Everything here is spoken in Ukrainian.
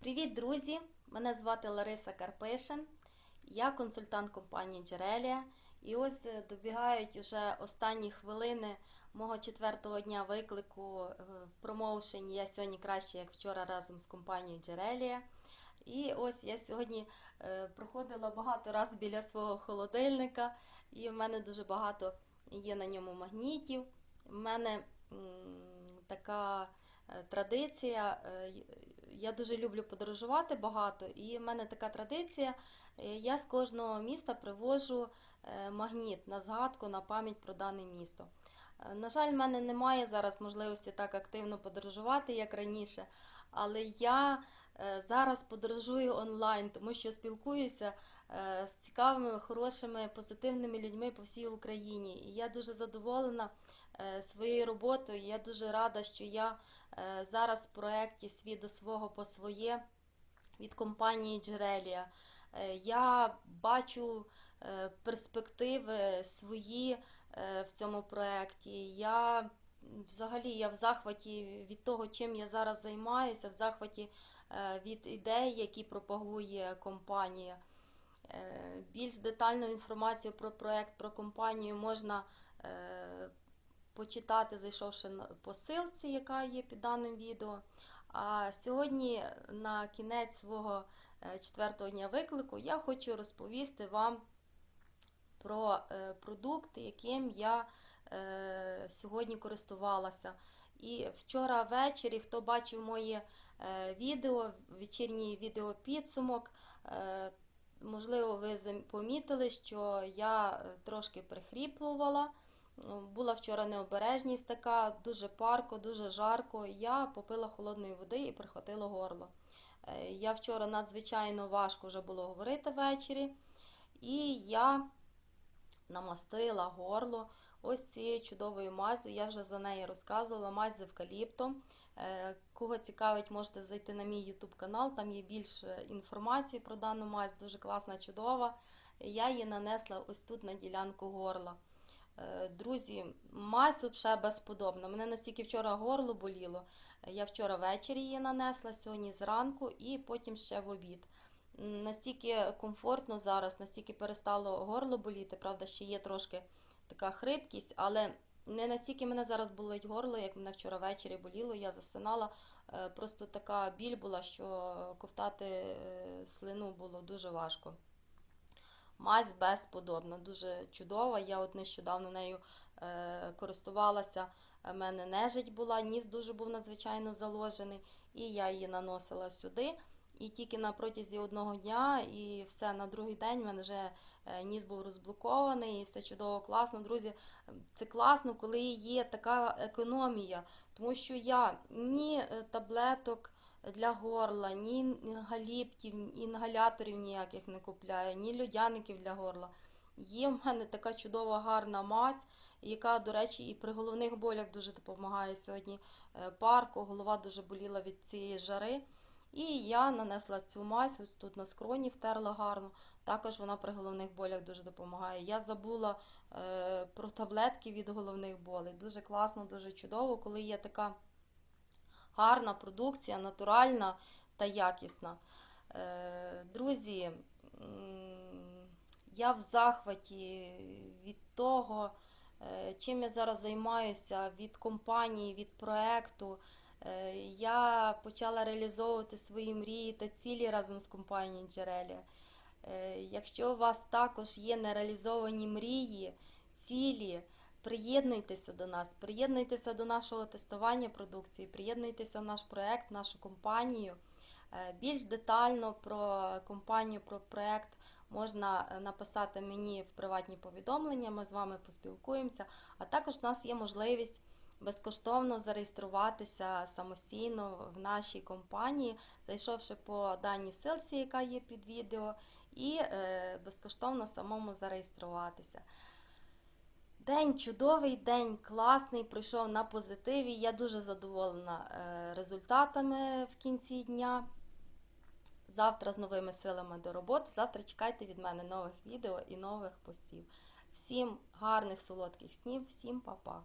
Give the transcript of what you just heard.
Привіт, друзі! Мене звати Лариса Карпишин. Я консультант компанії Джерелія. І ось е, добігають уже останні хвилини мого четвертого дня виклику е, в промоушені Я сьогодні краще, як вчора, разом з компанією Джерелія. І ось я сьогодні е, проходила багато разів біля свого холодильника, і в мене дуже багато є на ньому магнітів. У мене така традиція. Я дуже люблю подорожувати багато, і в мене така традиція. е, Я з кожного міста привожу е, магніт на згадку, на пам'ять про дане місто. Е, На жаль, в мене немає зараз можливості так активно подорожувати, як раніше, але я зараз подорожую онлайн, тому що спілкуюся з цікавими, хорошими, позитивними людьми по всій Україні. І я дуже задоволена своєю роботою. Я дуже рада, що я е, зараз в проєкті Свій до свого по своє від компанії Джерелія. Е, Я бачу е, перспективи свої е, в цьому проєкті. Я взагалі я в захваті від того, чим я зараз займаюся, в захваті е, від ідей, які пропагує компанія. Е, Більш детальну інформацію про проєкт, про компанію можна е, почитати, зайшовши по ссылці, яка є під даним відео. А сьогодні, на кінець свого е, четвертого дня виклику, я хочу розповісти вам про е, продукт, яким я е, сьогодні користувалася. І вчора ввечері, хто бачив моє відео, вечірній відеопідсумок, е, можливо, ви помітили, що я трошки прихріплювала. Була вчора необережність така, дуже парко, дуже жарко. Я попила холодної води і прихватила горло. Е, Я вчора надзвичайно важко вже було говорити ввечері, і я намастила горло ось цією чудовою мазю. Я вже за неї розказувала, мазь з евкаліптом. Е, Кого цікавить, можете зайти на мій YouTube канал, там є більше інформації про дану мазь, дуже класна, чудова. Я її нанесла ось тут на ділянку горла. Е, Друзі, мазь взагалі безподобна. Мене настільки вчора горло боліло. Е, Я вчора ввечері її нанесла, сьогодні зранку і потім ще в обід. Настільки комфортно зараз, настільки перестало горло боліти. Правда, ще є трошки така хрипкість, але не настільки мене зараз болить горло, як мене вчора ввечері боліло. Я засинала. Е, Просто така біль була, що ковтати слину було дуже важко. Мазь безподобна, дуже чудова. Я от нещодавно нею е, користувалася. У мене нежить була, ніс дуже був надзвичайно заложений, і я її наносила сюди. І тільки на протязі одного дня, і все на другий день в мене вже е, ніс був розблокований, і все чудово, класно. Друзі, це класно, коли є така економія, тому що я ні е, таблеток для горла, ні інгаліптів, інгаляторів ніяких не купляю, ні льодяників для горла. Є в мене така чудова гарна мазь, яка, до речі, і при головних болях дуже допомагає сьогодні. е, Парко, голова дуже боліла від цієї жари. І я нанесла цю мазь, ось тут на скроні втерла гарно. Також вона при головних болях дуже допомагає. Я забула е, про таблетки від головних болей. Дуже класно, дуже чудово, коли є така гарна продукція, натуральна та якісна. Е, Друзі, я в захваті від того, е, чим я зараз займаюся, від компанії, від проекту. Е, Я почала реалізовувати свої мрії та цілі разом з компанією Джерелія. Е, Якщо у вас також є нереалізовані мрії, цілі, приєднуйтеся до нас, приєднуйтеся до нашого тестування продукції, приєднуйтеся в наш проект, нашу компанію. Е, Більш детально про компанію, про проект можна е, написати мені в приватні повідомлення, ми з вами поспілкуємося. А також у нас є можливість безкоштовно зареєструватися самостійно в нашій компанії, зайшовши по даній ссылці, яка є під відео, і е, безкоштовно самому зареєструватися. День чудовий, день класний, пройшов на позитиві. Я дуже задоволена е, результатами в кінці дня. Завтра з новими силами до роботи. Завтра чекайте від мене нових відео і нових постів. Всім гарних солодких снів, всім па-па!